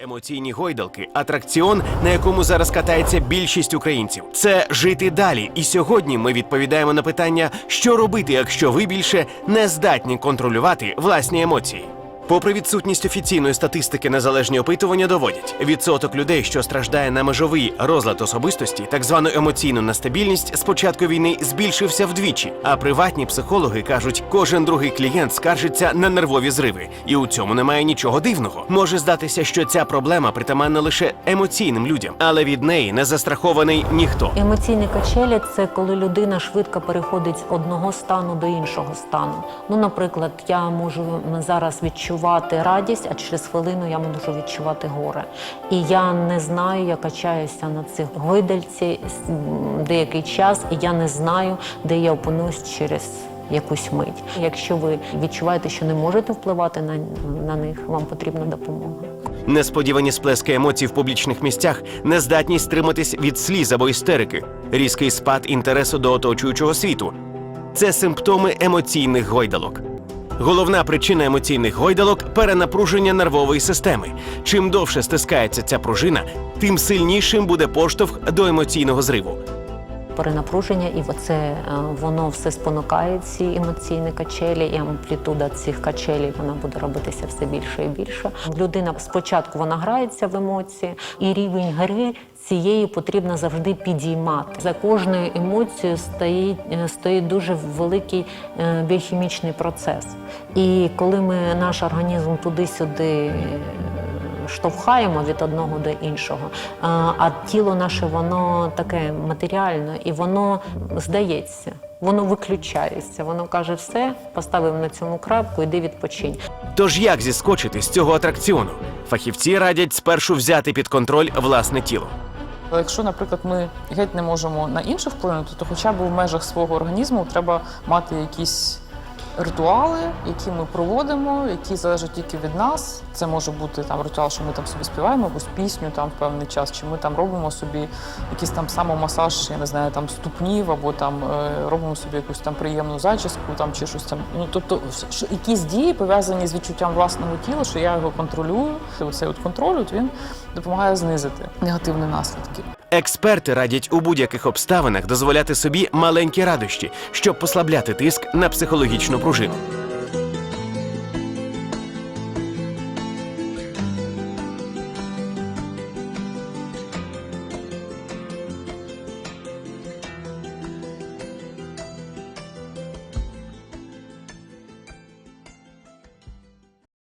Емоційні гойдалки атракціон, на якому зараз катається більшість українців. Це жити далі. І сьогодні ми відповідаємо на питання, що робити, якщо ви більше не здатні контролювати власні емоції. Попри відсутність офіційної статистики, незалежні опитування доводять, відсоток людей, що страждає на межовий розлад особистості, так звану емоційну нестабільність, з початку війни збільшився вдвічі. А приватні психологи кажуть, кожен другий клієнт скаржиться на нервові зриви, і у цьому немає нічого дивного. Може здатися, що ця проблема притаманна лише емоційним людям, але від неї не застрахований ніхто. Емоційні качелі це коли людина швидко переходить з одного стану до іншого стану. Ну, наприклад, я можу зараз відчувати радість, а через хвилину я можу відчувати горе. І я не знаю, я качаюся на цих гойдальці деякий час, і я не знаю, де я опинусь через. Якусь мить. Якщо ви відчуваєте, що не можете впливати на, на них, вам потрібна допомога. Несподівані сплески емоцій в публічних місцях, нездатність стриматись від сліз або істерики, різкий спад інтересу до оточуючого світу. Це симптоми емоційних гойдалок. Головна причина емоційних гойдалок перенапруження нервової системи. Чим довше стискається ця пружина, тим сильнішим буде поштовх до емоційного зриву. перенапруження, і це е, воно все спонукає ці емоційні качелі, і амплітуда цих качелей вона буде робитися все більше і більше. Людина спочатку вона грається в емоції, і рівень гри цієї потрібно завжди підіймати. За кожною емоцією стоїть, е, стоїть дуже великий е, біохімічний процес. І коли ми наш організм туди-сюди. е, штовхаємо від одного до іншого. А тіло наше воно таке матеріальне і воно здається, воно виключається. Воно каже, все, поставив на цьому крапку, іди відпочинь. Тож як зіскочити з цього атракціону? Фахівці радять спершу взяти під контроль власне тіло. Але якщо, наприклад, ми геть не можемо на інших вплинути, то хоча б в межах свого організму треба мати якісь ритуали, які ми проводимо, які залежать тільки від нас. Це може бути там ритуал, що ми там собі співаємо якусь пісню там в певний час, чи ми там робимо собі якийсь там самомасаж, я не знаю, там ступнів, або там е, робимо собі якусь там приємну зачіску, там чи щось там. Ну тобто, що якісь дії пов'язані з відчуттям власного тіла, що я його контролюю. Оцей от контроль, от він допомагає знизити негативні наслідки. Експерти радять у будь-яких обставинах дозволяти собі маленькі радощі, щоб послабляти тиск на психологічну пружину.